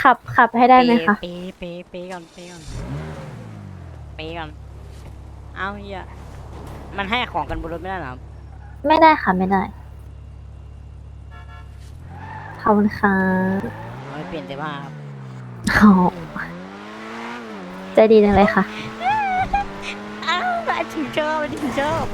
ขับขับให้ได้ไหมคะเปย์เปย์เปย์ก่อนเปย์ก่อนเปย์ก่อนเอาเฮียมันให้ของกันบนรถไม่ได้เหรอครับไม่ได้ค่ะไม่ได้ขอบคุณค่ะเอาไปเปลี่ยนแต่ว่าครับอ๋อใจดีจังเลยค่ะอ้าวมาถึงชอบมาถึงชอบ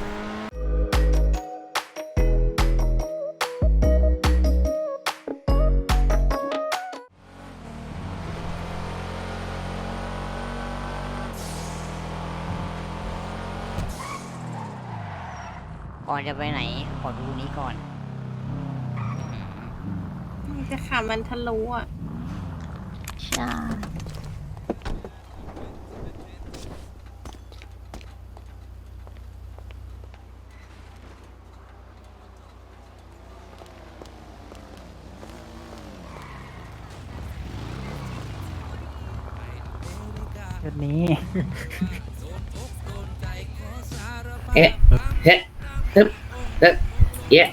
อนจะไปไหน ขอดูนี้ก่อน จะขามันทะลุอะ ใช่ชุดนี้ เอ๊ะเฮ้ฮึบเอ๊ะ เอ๊ะ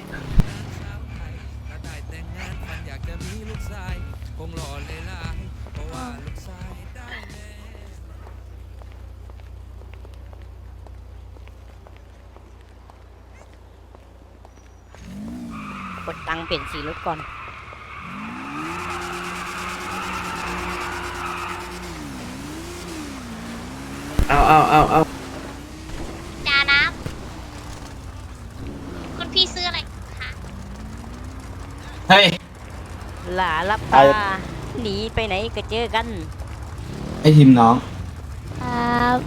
กดตังค์เปลี่ยนสีรถก่อน เอาเอาเอาเอา จาน้ำคุณพี่ซื้ออะไรคะ เฮ้ย หลาลับไอ้ตาหนีไปไหนก็เจอกัน ไอทีมน้อง ครับ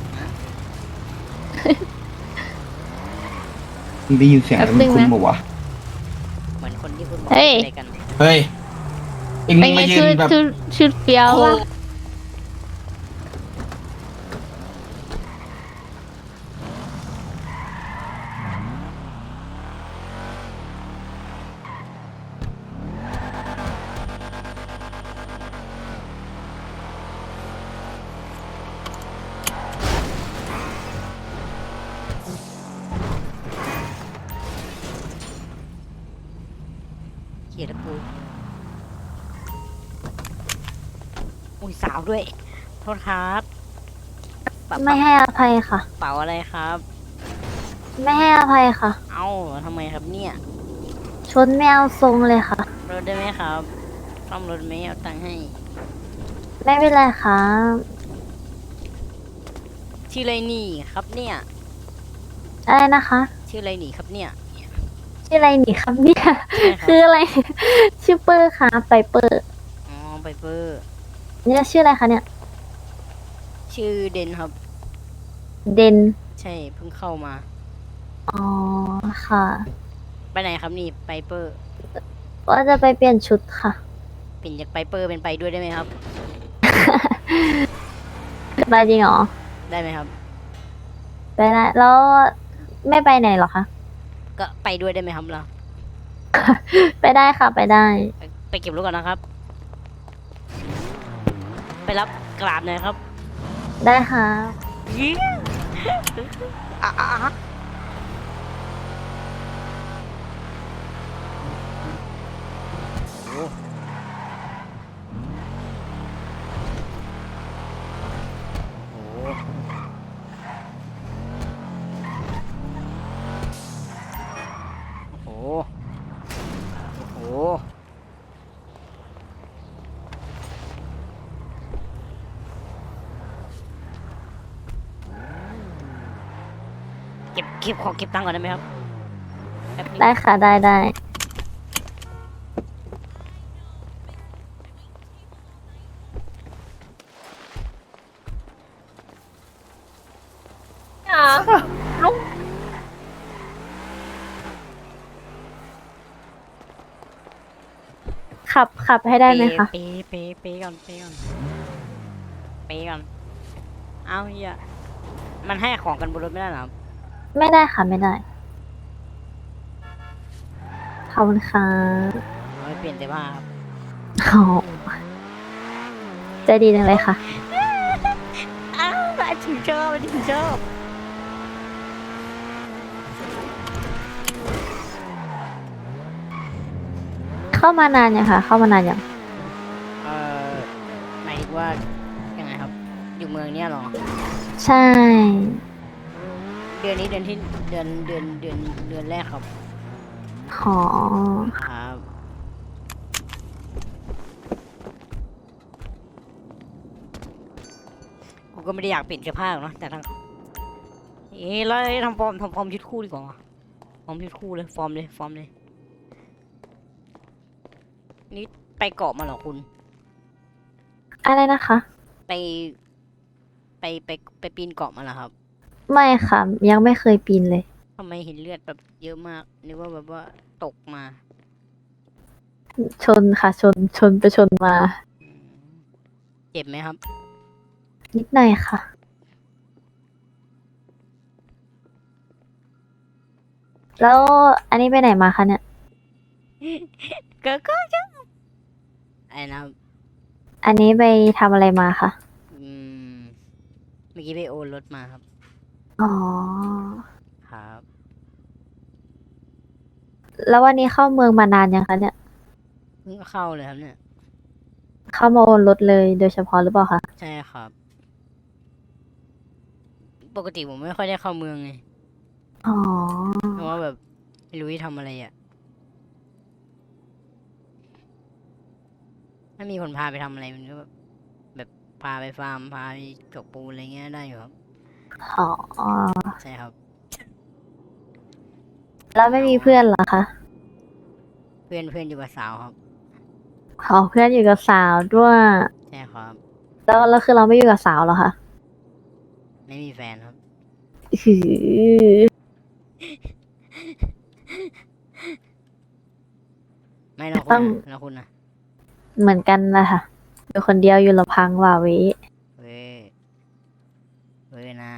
มึงได้ยินเสียงแล้วแป๊มับนนึงคุ้นนะปะวะเหมือนคนที่คุณบอกเฮ้ย อะไรกัน เฮ้ยเอ็งเป็นไงมายืชุนดแบบชุดชุดเปียววะาวด้วย โทษครับปะไม่ให้อภัยค่ะเป๋าอะไรครับ ไม่ให้อภัยค่ะ เอ้าทำไมครับเนี่ยชนไม่เอาทรงเลยค่ะ รถได้ไหมครับซ่อมรถไหมเอาตังค์ให้ ไม่เป็นไรค่ะชื่ออะไรนี่ครับเนี่ย อะไรนะคะ ชื่ออะไรนี่ครับเนี่ยชื่ออะไรหนีครับเนี่ย ใช่คคืรับออะไร ชื่อเปอร์ค่ะไปเปอร์อ๋อไปเปอร์ เนี่ยชื่ออะไรคะเนี่ย ชื่อเดนครับ เดน ใช่เพิ่งเข้ามา อ๋อค่ะ ไปไหนครับนี่ไปเปอร์ว่าจะไปเปลี่ยนชุดค่ะ เปลี่ยนจากไปเปอร์เป็นไปด้วยได้ไหมครับ ไปจริงเหรอ ได้ไหมครับ ไปได้แล้วไม่ไปไหนเหรอคะ ก็ไปด้วยได้ไหมครับเรา ไปได้ค่ะไปได้ ไปไปเก็บรถก่อนนะครับ ไปรับกราบหน่อยครับ ได้ค่ะยี่อะอะอะ เก็บเก็บของเก็บตังค์ก่อนได้ไหมครับแป๊บนึงได้ค่ะได้ได้ขับขับให้ได้ไหมคะ เปย์เปย์เปย์ก่อนเปย์ก่อนเปย์ก่อน เอาเฮียมันให้ของกันบนรถไม่ได้เหรอครับ ไม่ได้ค่ะไม่ได้ ขอบคุณค่ะเอาไปเปลี่ยนแต่ว่าครับอ๋อใจดีจังเลยค่ะ อ้าวมาถึงชอบมาถึงชอบเข้ามานานยังคะเข้ามานานยังเอ่อว่ายังไงครับ อยู่เมืองเนี้ยเหรอ ใช่เดือนนี้เดือนที่เดือนเดือนเดือนเดือนแรกครับหอครับ กูก็ไม่ได้อยากเปลี่ยนเสื้อผ้าหรอกเนอะแต่ทั้งเอ๊ะแล้วไอ้ทำฟอร์มทำฟอร์มชุดคู่ดีกว่าวะฟอร์มชุดคู่เลยฟอร์มเลยฟอร์มเลย นี่ไปเกาะมาเหรอคุณ อะไรนะคะ ไป ไปไปไปปีนเกาะมาเหรอครับ ไม่ค่ะ ยังไม่เคยปีนเลย ทำไมเห็นเลือดแบบเยอะมากนึกว่าแบบว่าตกมาชนค่ะ ชนชนไปชนมา อืมเจ็บไหมครับ นิดหน่อยค่ะ แล้วอันนี้ไปไหนมาคะเนี่ย ก็ก็จะไอ้นะครับ อันนี้ไปทำอะไรมาคะอืมเมื่อกี้ไปโอนรถมาครับ อ๋อ ครับ แล้ววันนี้เข้าเมืองมานานยังคะเนี่ย เพิ่งเข้าเลยครับเนี่ย เข้ามาโอนรถเลยโดยเฉพาะหรือเปล่าคะใช่ครับ ปกติผมไม่ค่อยได้เข้าเมืองไง อ๋อ เพราะว่าแบบไม่รู้จะทำอะไรอะ ถ้ามีคนพาไปทำอะไรมันก็แบบแบบพาไปฟาร์มพาไปจกปูนอะไรเงี้ยได้อยู่ครับ อ๋อ ใช่ครับ แล้วไม่มีเพื่อนเหรอคะเพื่อนเพื่อนอยู่กับสาวครับอ๋อเพื่อนอยู่กับสาวด้วย ใช่ครับ แล้วแล้วคือเราไม่อยู่กับสาวเหรอคะไม่มีแฟนครับ หือไม่เราคุณนะเราคุณนะเหมือนกันนะคะอยู่คนเดียวอยู่ลำพังว่าวิ เว้ยเว้ยนะ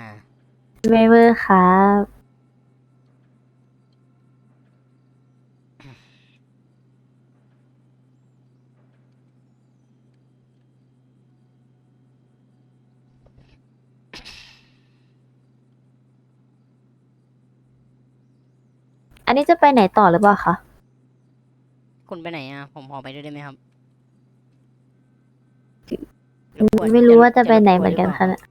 ไม่เวอร์ครับ อันนี้จะไปไหนต่อหรือเปล่าคะ คุณไปไหนอะ ผมพอไปด้วยได้ไหมครับอืมไม่รู้ว่าจะไปไหนเหมือนกันค่ะเนี่ย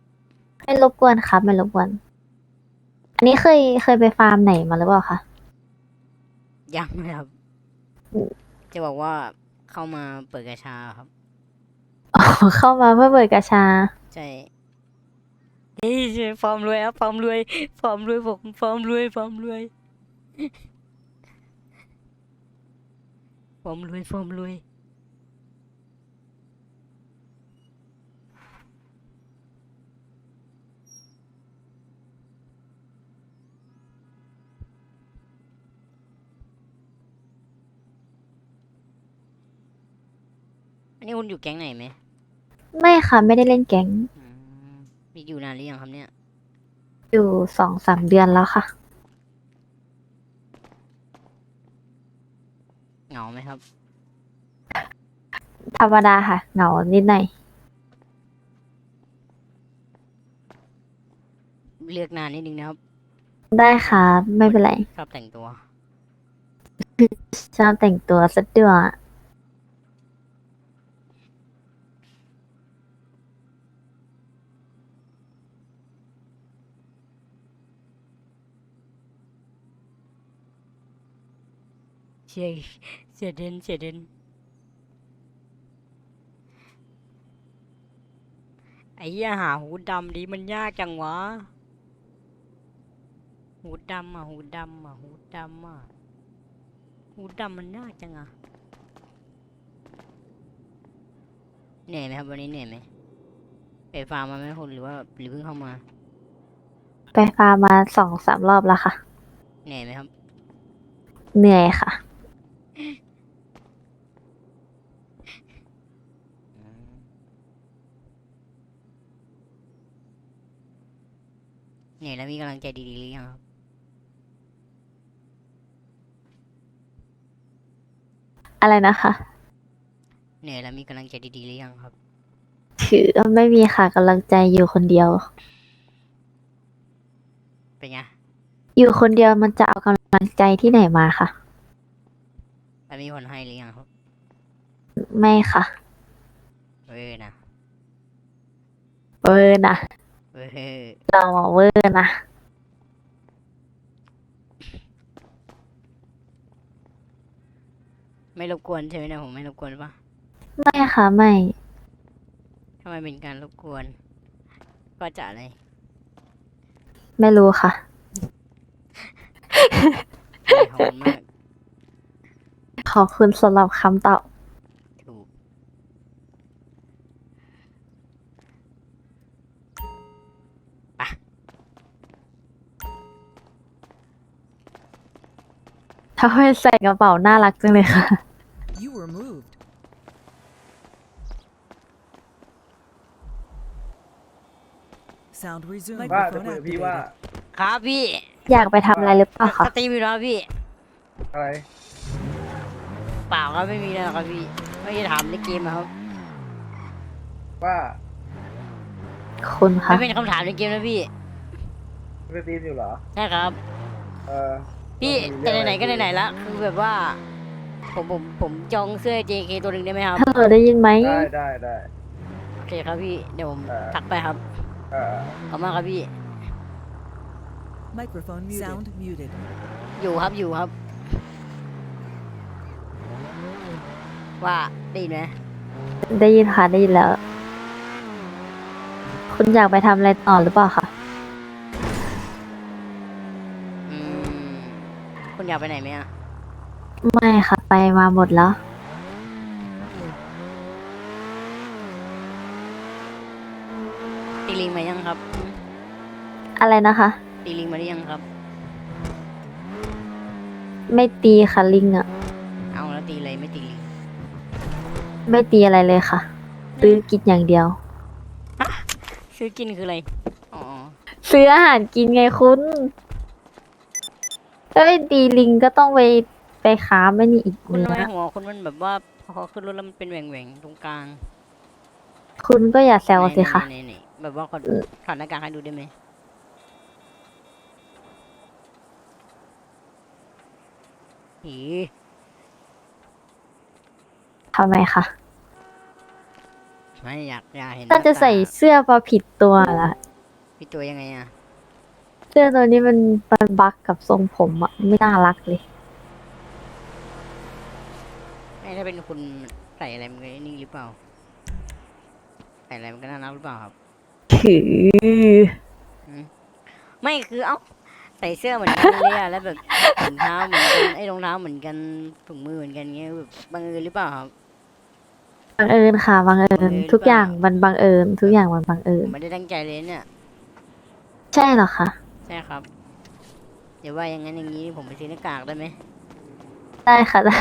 ไม่รบกวนครับ ไม่รบกวน อันนี้เคยเคยไปฟาร์มไหนมาหรือเปล่าคะยังเลยครับอืมจะบอกว่าเข้ามาเปิดกระชาครับ อ๋อเข้ามาเพื่อเปิดกระชา ใช่เฮ้ยฟอร์มรวยครับฟอร์มรวยฟอร์มรวยผมฟอร์มรวยฟอร์มรวยฟอร์มรวยฟอร์มรวย นนี้คุณอยู่แก๊งไหนไหมไม่ค่ะไม่ได้เล่นแก๊ง อืมมีอยู่นานหรือยังครับเนี่ย อยู่สองสามเดือนแล้วค่ะ เหงาไหมครับ ธรรมดาค่ะ เหงานิดหน่อยเลือกนานนิดนึงนะครับ ได้ค่ะ ไม่เป็นไร ชอบแต่งตัว ชอบแต่งตัวสักด้วย เชียเสียเดนเสียเดนไอ้เหี้ยหาหูดำดีมันยากจังวะ หูดำอะ หูดำอะ หูดำอะ หูดำมันยากจังอะเหนื่อยไหมครับวันนี้เหนื่อยไหมไปฟาร์มมาไหมคุณหรือว่าหรือเพิ่งเข้ามา ไปฟาร์มมาสองสามรอบแล้วค่ะ เหนื่อยไหมครับ เหนื่อยค่ะ เหนื่อยแล้วมีกำลังใจดีๆหรือยังครับ อะไรนะคะ เหนื่อยแล้วมีกำลังใจดีๆหรือยังครับ คือไม่มีค่ะกำลังใจอยู่คนเดียว เป็นไงอยู่คนเดียวมันจะเอากำลังใจที่ไหนมาคะแล้วมีคนให้หรือยังครับ ไม่ค่ะเว้ยนะเวอร์นะ เออเราอะเวอร์นะ ไม่รบกวนใช่ไหมเนะผมไม่รบกวนปะไม่ค่ะไม่ทำไมเป็นการรบกวน ก็จะอะไร ไม่รู้ค่ะไม่ขอบคุณมาก ขอบคุณสำหรับคำตอบ ถ้าให้ใส่กระเป๋าน่ารักจังเลยค่ะ You were moved. Sound resumed. ว่าจะ Microphone คุยกับพี่ว่า activated. ครับพี่อยากไปทำอะไรหรือเปล่าคะสตรีมอยู่แล้วพี่ อะไรเปล่าครับไม่มีแล้วครับพี่ ไม่ได้ถามในเกมอะครับว่าคุณคะไม่เป็นคำถามในเกมนะพี่ สตรีมอยู่เหรอ ใช่ครับ เออ พี่แต่ไหนๆก็ไหนๆละคือแบบว่า ผมผมผมจองเสื้อ JK ตัวหนึ่งได้ไหมครับฮัลโหลได้ยินไหมได้ได้ได้ โอเคครับพี่เดี๋ยวผมเออทักไปครับเออขอบคุณมากครับพี่ Microphone muted. Sound muted. อยู่ครับอยู่ครับ ว่าได้ยินไหมได้ยินค่ะได้ยินแล้ว คุณอยากไปทำอะไรต่อหรือเปล่าคะ อยากไปไหนไหมอะไม่ค่ะ ไปมาหมดแล้ว ตีลิงมายังครับอืมอะไรนะคะ ตีลิงมาหรือยังครับ ไม่ตีค่ะลิงอะเอาแล้วตีอะไรไม่ตีลิงไม่ตีอะไรเลยค่ะซื้อกินอย่างเดียว ซื้อกินคืออะไรอ๋อ ซื้ออาหารกินไงคุณ ถ้าไม่ตีลิงก็ต้องไปไปค้าไม่นี่อีกคุณเนื้ทำไมอหัวคุณมันแบบว่าพอขึ้นรถแล้วมันเป็นแหว่งๆตรงกลางคุณก็อย่าแซวสิคะ นี่ๆๆๆแบบว่าขอถอดหน้ากากให้ดูได้ไหมหีทำไมคะไม่อยากอยากเห็นน่าจะใส่หน้ากากเสื้อมาผิดตัวละพี่ตัวยังไงอะเสื้อตัวนี้มันมันบักกับทรงผมอะไม่น่ารักเลย ไม่ถ้าเป็นคุณใส่อะไรมันก็นี่หรือเปล่า ใส่อะไรมันก็น่ารักหรือเปล่าครับถือไม่คือเอ้าใส่เสื้อเหมือนกันเลยอะแล้วแบบถุงเท้าเหมือนกันไอ้รองเท้าเหมือนกันถุงมือเหมือนกันเงี้ยแบบบังเอิญหรือเปล่าครับ บังเอิญค่ะบังเอิบัญงเอิญทุกอย่างหรือเปล่ามันบังเอิญ ทุกอย่างมันบังเอิผญ มไม่ได้ตั้งใจเลยเนี่ย ใช่เหรอคะ ใช่ครับ เดี๋ยวว่าอย่างนั้นอย่างนี้ผมไปซื้อหน้ากากได้ไหมได้ค่ะได้